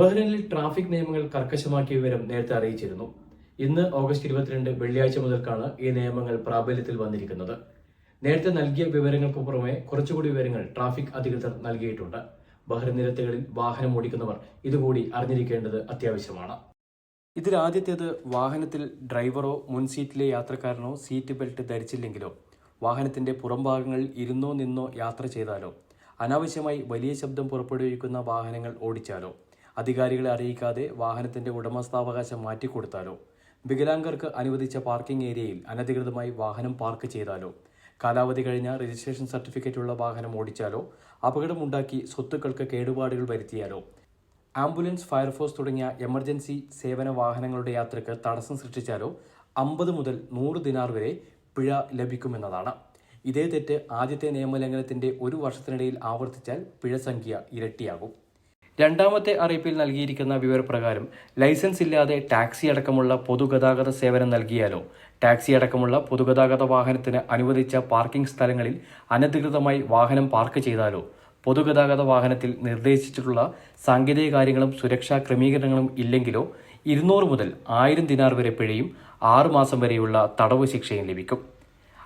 ബഹ്റൈനിൽ traffic നിയമങ്ങൾ കർക്കശമാക്കിയ വിവരം നേരത്തെ അറിയിച്ചിരുന്നു. ഇന്ന് ഓഗസ്റ്റ് ഇരുപത്തിരണ്ട് വെള്ളിയാഴ്ച മുതൽക്കാണ് ഈ നിയമങ്ങൾ പ്രാബല്യത്തിൽ വന്നിരിക്കുന്നത്. നേരത്തെ നൽകിയ വിവരങ്ങൾക്ക് പുറമെ കുറച്ചുകൂടി വിവരങ്ങൾ ട്രാഫിക് അധികൃതർ നൽകിയിട്ടുണ്ട്. ബഹ്റൈൻ നിരത്തുകളിൽ വാഹനം ഓടിക്കുന്നവർ ഇതുകൂടി അറിഞ്ഞിരിക്കേണ്ടത് അത്യാവശ്യമാണ്. ഇതിൽ ആദ്യത്തേത് വാഹനത്തിൽ ഡ്രൈവറോ മുൻ സീറ്റിലെ യാത്രക്കാരനോ സീറ്റ് ബെൽറ്റ് ധരിച്ചില്ലെങ്കിലോ വാഹനത്തിന്റെ പുറംഭാഗങ്ങളിൽ ഇരുന്നോ നിന്നോ യാത്ര ചെയ്താലോ അനാവശ്യമായി വലിയ ശബ്ദം പുറപ്പെടുവിക്കുന്ന വാഹനങ്ങൾ ഓടിച്ചാലോ അധികാരികളെ അറിയിക്കാതെ വാഹനത്തിന്റെ ഉടമസ്ഥാവകാശം മാറ്റിക്കൊടുത്താലോ? വികലാംഗർക്ക് അനുവദിച്ച പാർക്കിംഗ് ഏരിയയിൽ അനധികൃതമായി വാഹനം പാർക്ക് ചെയ്താലോ? കാലാവധി കഴിഞ്ഞ രജിസ്ട്രേഷൻ സർട്ടിഫിക്കറ്റ് ഉള്ള വാഹനം ഓടിച്ചാലോ? അപകടമുണ്ടാക്കി സ്വത്തുക്കൾക്ക് കേടുപാടുകൾ വരുത്തിയാലോ? ആംബുലൻസ് ഫയർഫോഴ്സ് തുടങ്ങിയ എമർജൻസി സേവന വാഹനങ്ങളുടെ യാത്രയ്ക്ക് തടസ്സം സൃഷ്ടിച്ചാലോ? അമ്പത് മുതൽ നൂറ് ദിനാർ വരെ പിഴ ലഭിക്കുമെന്നതാണ്. ഇതേ തെറ്റ് ആദ്യത്തെ നിയമലംഘനത്തിന്റെ ഒരു വർഷത്തിനിടയിൽ ആവർത്തിച്ചാൽ പിഴ സംഖ്യ ഇരട്ടിയാകും. രണ്ടാമത്തെ അറിയിപ്പിൽ നൽകിയിരിക്കുന്ന വിവരപ്രകാരം ലൈസൻസ് ഇല്ലാതെ ടാക്സി അടക്കമുള്ള പൊതുഗതാഗത സേവനം നൽകിയാലോ? ടാക്സി അടക്കമുള്ള പൊതുഗതാഗത വാഹനത്തിന് അനുവദിച്ച പാർക്കിംഗ് സ്ഥലങ്ങളിൽ അനധികൃതമായി വാഹനം പാർക്ക് ചെയ്താലോ? പൊതുഗതാഗത വാഹനത്തിൽ നിർദ്ദേശിച്ചിട്ടുള്ള സാങ്കേതിക കാര്യങ്ങളും സുരക്ഷാ ക്രമീകരണങ്ങളും ഇല്ലെങ്കിലോ? ഇരുന്നൂറ് മുതൽ ആയിരം ദിനാർ വരെ പിഴയും ആറുമാസം വരെയുള്ള തടവ് ശിക്ഷയും ലഭിക്കും.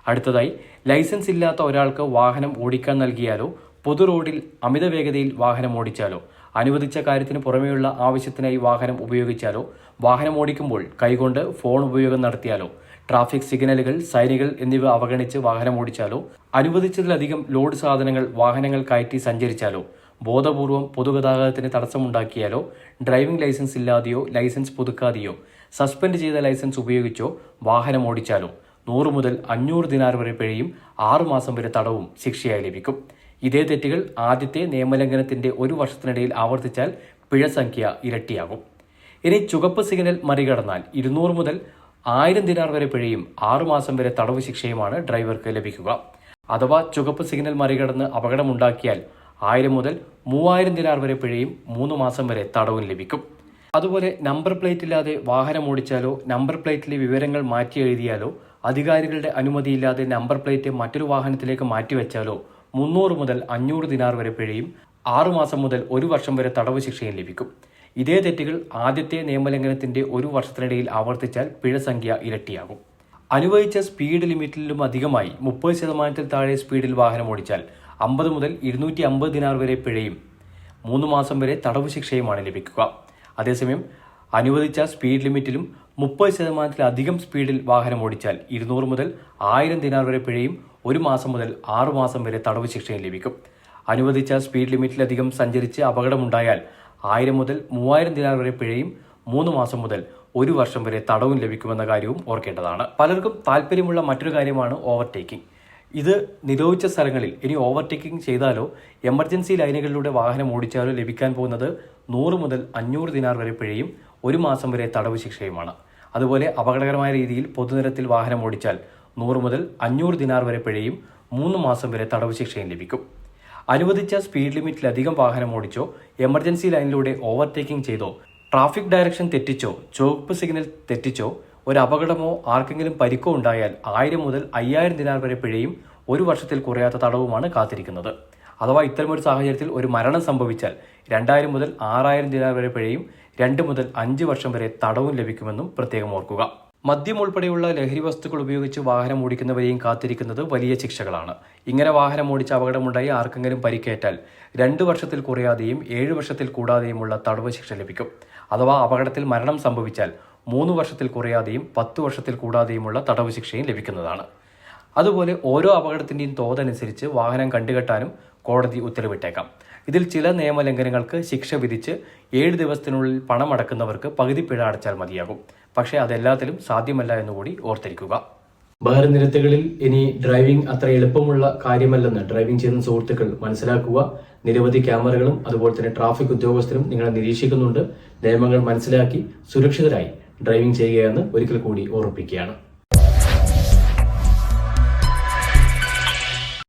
അടുത്തതായി ലൈസൻസ് ഇല്ലാത്ത ഒരാൾക്ക് വാഹനം ഓടിക്കാൻ നൽകിയാലോ? പൊതു റോഡിൽ അമിത വേഗതയിൽ വാഹനം ഓടിച്ചാലോ? അനുവദിച്ച കാര്യത്തിന് പുറമെയുള്ള ആവശ്യത്തിനായി വാഹനം ഉപയോഗിച്ചാലോ? വാഹനം ഓടിക്കുമ്പോൾ കൈകൊണ്ട് ഫോൺ ഉപയോഗം നടത്തിയാലോ? ട്രാഫിക് സിഗ്നലുകൾ സൈനുകൾ എന്നിവ അവഗണിച്ച് വാഹനം ഓടിച്ചാലോ? അനുവദിച്ചതിലധികം ലോഡ് സാധനങ്ങൾ വാഹനങ്ങൾ കയറ്റി സഞ്ചരിച്ചാലോ? ബോധപൂർവം പൊതുഗതാഗതത്തിന് തടസ്സമുണ്ടാക്കിയാലോ? ഡ്രൈവിംഗ് ലൈസൻസ് ഇല്ലാതെയോ ലൈസൻസ് പുതുക്കാതെയോ സസ്പെൻഡ് ചെയ്ത ലൈസൻസ് ഉപയോഗിച്ചോ വാഹനം ഓടിച്ചാലോ? നൂറ് മുതൽ അഞ്ഞൂറ് ദിനാർ വരെ പിഴയും ആറുമാസം വരെ തടവും ശിക്ഷയായി ലഭിക്കും. ഇതേ തെറ്റുകൾ ആദ്യത്തെ നിയമലംഘനത്തിന്റെ ഒരു വർഷത്തിനിടയിൽ ആവർത്തിച്ചാൽ പിഴ സംഖ്യ ഇരട്ടിയാകും. ഇനി ചുവപ്പ് സിഗ്നൽ മറികടന്നാൽ ഇരുന്നൂറ് മുതൽ ആയിരം ദിനാർ വരെ പിഴയും ആറുമാസം വരെ തടവ് ശിക്ഷയുമാണ് ഡ്രൈവർക്ക് ലഭിക്കുക. അഥവാ ചുവപ്പ് സിഗ്നൽ മറികടന്ന് അപകടമുണ്ടാക്കിയാൽ ആയിരം മുതൽ മൂവായിരം ദിനാർ വരെ പിഴയും മൂന്ന് മാസം വരെ തടവും ലഭിക്കും. അതുപോലെ നമ്പർ പ്ലേറ്റ് ഇല്ലാതെ വാഹനം ഓടിച്ചാലോ നമ്പർ പ്ലേറ്റിലെ വിവരങ്ങൾ മാറ്റി എഴുതിയാലോ അധികാരികളുടെ അനുമതിയില്ലാതെ നമ്പർ പ്ലേറ്റ് മറ്റൊരു വാഹനത്തിലേക്ക് മാറ്റിവെച്ചാലോ മുന്നൂറ് മുതൽ അഞ്ഞൂറ് ദിനാർ വരെ പിഴയും ആറുമാസം മുതൽ ഒരു വർഷം വരെ തടവ് ശിക്ഷയും ലഭിക്കും. ഇതേ തെറ്റുകൾ ആദ്യത്തെ നിയമലംഘനത്തിന്റെ ഒരു വർഷത്തിനിടയിൽ ആവർത്തിച്ചാൽ പിഴ സംഖ്യ ഇരട്ടിയാകും. അനുവദിച്ച സ്പീഡ് ലിമിറ്റിലും അധികമായി മുപ്പത് ശതമാനത്തിൽ താഴെ സ്പീഡിൽ വാഹനം ഓടിച്ചാൽ അമ്പത് മുതൽ ഇരുന്നൂറ്റി അമ്പത് ദിനാർ വരെ പിഴയും മൂന്ന് മാസം വരെ തടവ് ശിക്ഷയുമാണ് ലഭിക്കുക. അതേസമയം അനുവദിച്ച സ്പീഡ് ലിമിറ്റിലും മുപ്പത് ശതമാനത്തിലധികം സ്പീഡിൽ വാഹനം ഓടിച്ചാൽ ഇരുന്നൂറ് മുതൽ ആയിരം ദിനാർ വരെ പിഴയും ഒരു മാസം മുതൽ ആറു മാസം വരെ തടവ് ശിക്ഷയും ലഭിക്കും. അനുവദിച്ച സ്പീഡ് ലിമിറ്റിലധികം സഞ്ചരിച്ച് അപകടമുണ്ടായാൽ ആയിരം മുതൽ മൂവായിരം ദിനാർ വരെ പിഴയും മൂന്ന് മാസം മുതൽ ഒരു വർഷം വരെ തടവും ലഭിക്കുമെന്ന കാര്യവും ഓർക്കേണ്ടതാണ്. പലർക്കും താല്പര്യമുള്ള മറ്റൊരു കാര്യമാണ് ഓവർടേക്കിംഗ് ഇത് നിരോധിച്ച സ്ഥലങ്ങളിൽ ഇനി ഓവർടേക്കിംഗ് ചെയ്താലോ എമർജൻസി ലൈനുകളിലൂടെ വാഹനം ഓടിച്ചാലോ ലഭിക്കാൻ പോകുന്നത് നൂറ് മുതൽ അഞ്ഞൂറ് ദിനാർ വരെ പിഴയും ഒരു മാസം വരെ തടവ് ശിക്ഷയുമാണ്. അതുപോലെ അപകടകരമായ രീതിയിൽ പൊതുനിരത്തിൽ വാഹനം ഓടിച്ചാൽ നൂറ് മുതൽ അഞ്ഞൂറ് ദിനാർ വരെ പിഴയും മൂന്ന് മാസം വരെ തടവ് ശിക്ഷയും ലഭിക്കും. അനുവദിച്ച സ്പീഡ് ലിമിറ്റിലധികം വാഹനം ഓടിച്ചോ എമർജൻസി ലൈനിലൂടെ ഓവർടേക്കിംഗ് ചെയ്തോ ട്രാഫിക് ഡയറക്ഷൻ തെറ്റിച്ചോ ചുവപ്പ് സിഗ്നൽ തെറ്റിച്ചോ ഒരു അപകടമോ ആർക്കെങ്കിലും പരിക്കോ ഉണ്ടായാൽ ആയിരം മുതൽ അയ്യായിരം ദിനാർ വരെ പിഴയും ഒരു വർഷത്തിൽ കുറയാത്ത തടവുമാണ് കാത്തിരിക്കുന്നത്. അഥവാ ഇത്തരമൊരു സാഹചര്യത്തിൽ ഒരു മരണം സംഭവിച്ചാൽ രണ്ടായിരം മുതൽ ആറായിരം ദിനാർ വരെ പിഴയും രണ്ട് മുതൽ അഞ്ച് വർഷം വരെ തടവും ലഭിക്കുമെന്നും പ്രത്യേകം ഓർക്കുക. മദ്യം ഉൾപ്പെടെയുള്ള ലഹരി വസ്തുക്കൾ ഉപയോഗിച്ച് വാഹനം ഓടിക്കുന്നവരെയും കാത്തിരിക്കുന്നത് വലിയ ശിക്ഷകളാണ്. ഇങ്ങനെ വാഹനം ഓടിച്ച് അപകടമുണ്ടായി ആർക്കെങ്കിലും പരിക്കേറ്റാൽ രണ്ട് വർഷത്തിൽ കുറയാതെയും ഏഴ് വർഷത്തിൽ കൂടാതെയുമുള്ള തടവ് ശിക്ഷ ലഭിക്കും. അഥവാ അപകടത്തിൽ മരണം സംഭവിച്ചാൽ മൂന്ന് വർഷത്തിൽ കുറയാതെയും പത്ത് വർഷത്തിൽ കൂടാതെയുമുള്ള തടവ് ശിക്ഷയും ലഭിക്കുന്നതാണ്. അതുപോലെ ഓരോ അപകടത്തിന്റെയും തോതനുസരിച്ച് വാഹനം കണ്ടുകെട്ടാനും കോടതി ഉത്തരവിട്ടേക്കാം. ഇതിൽ ചില നിയമലംഘനങ്ങൾക്ക് ശിക്ഷ വിധിച്ച് ഏഴ് ദിവസത്തിനുള്ളിൽ പണം അടക്കുന്നവർക്ക് പകുതി പിഴ അടച്ചാൽ മതിയാകും. പക്ഷേ അതെല്ലാത്തിലും സാധ്യമല്ല എന്നുകൂടി ഓർത്തിരിക്കുക. ബഹർ നിരത്തുകളിൽ ഇനി ഡ്രൈവിംഗ് അത്ര എളുപ്പമുള്ള കാര്യമല്ലെന്ന് ഡ്രൈവിംഗ് ചെയ്യുന്ന സുഹൃത്തുക്കൾ മനസ്സിലാക്കുക. നിരവധി ക്യാമറകളും അതുപോലെ തന്നെ ട്രാഫിക് ഉദ്യോഗസ്ഥരും നിങ്ങളെ നിരീക്ഷിക്കുന്നുണ്ട്. നിയമങ്ങൾ മനസ്സിലാക്കി സുരക്ഷിതരായി ഡ്രൈവിംഗ് ചെയ്യുകയെന്ന് ഒരിക്കൽ കൂടി ഓർമ്മിപ്പിക്കുകയാണ്.